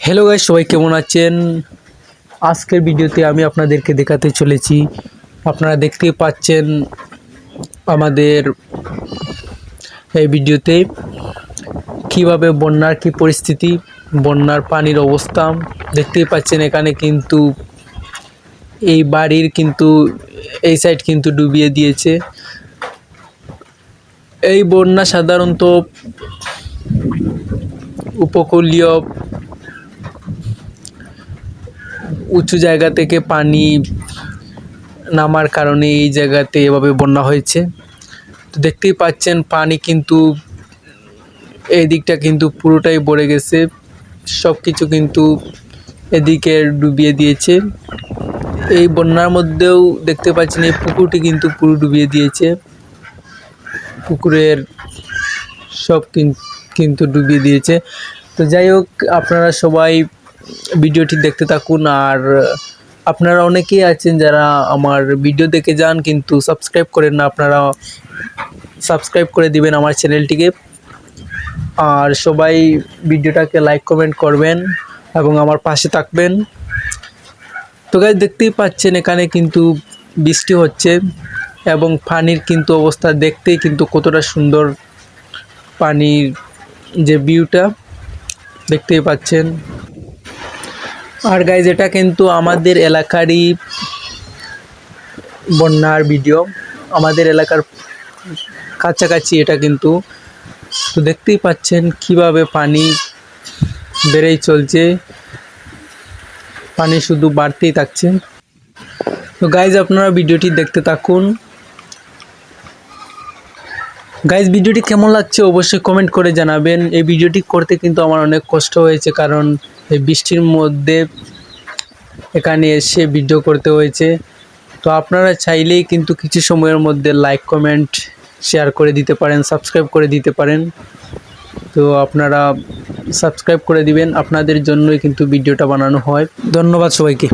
Hello guys সবাই কেমন আছেন? আজকের ভিডিওতে আমি আপনাদেরকে দেখাতে চলেছি। আপনারা দেখতেই পাচ্ছেন আমাদের এই ভিডিওতে কীভাবে বন্যার কি পরিস্থিতি, বন্যার পানির অবস্থা। দেখতেই পাচ্ছেন এখানে কিন্তু এই বাড়ির কিন্তু, এই সাইড কিন্তু ডুবিয়ে দিয়েছে। এই বন্যা সাধারণত উপকূলীয় উঁচু জায়গা থেকে পানি নামার কারণে এই জায়গাতে এভাবে বন্যা হয়েছে। তো দেখতেই পাচ্ছেন পানি কিন্তু এই দিকটা কিন্তু পুরোটাই ভরে গেছে। সব কিছু কিন্তু এদিকে ডুবিয়ে দিয়েছে। এই বন্যার মধ্যেও দেখতে পাচ্ছেন এই পুকুরটি কিন্তু পুরো ডুবিয়ে দিয়েছে। পুকুরের সব কিন- কিন্তু ডুবিয়ে দিয়েছে। তো যাই হোক, আপনারা সবাই ভিডিওটি দেখতে থাকুন আর আপনারা অনেকেই আছেন যারা আমার ভিডিও দেখে যান কিন্তু সাবস্ক্রাইব করেন না, আপনারা সাবস্ক্রাইব করে দিবেন আমার চ্যানেলটিকে। আর সবাই ভিডিওটাকে লাইক, কমেন্ট করবেন এবং আমার পাশে থাকবেন। তো গাছ দেখতেই পাচ্ছেন এখানে কিন্তু বৃষ্টি হচ্ছে এবং পানির কিন্তু অবস্থা দেখতেই কিন্তু কতটা সুন্দর পানির যে ভিউটা দেখতেই পাচ্ছেন। আর গাইজ এটা কিন্তু আমাদের এলাকারই বন্যার ভিডিও আমাদের এলাকার কাছাকাছি এটা কিন্তু। তো দেখতেই পাচ্ছেন কীভাবে পানি বেড়েই চলছে। পানি শুধু বাড়তেই থাকছে। তো গাইজ আপনারা ভিডিওটি দেখতে থাকুন। গাইজ ভিডিওটি কেমন লাগছে অবশ্যই কমেন্ট করে জানাবেন। এই ভিডিওটি করতে কিন্তু আমার অনেক কষ্ট হয়েছে কারণ এই বৃষ্টির মধ্যে এখানে এসে ভিডিও করতে হয়েছে। তো আপনারা চাইলেই কিন্তু কিছু সময়ের মধ্যে লাইক কমেন্ট শেয়ার করে দিতে পারেন সাবস্ক্রাইব করে দিতে পারেন। তো আপনারা সাবস্ক্রাইব করে দিবেন, আপনাদের জন্যই কিন্তু ভিডিওটা বানানো হয়। ধন্যবাদ সবাইকে।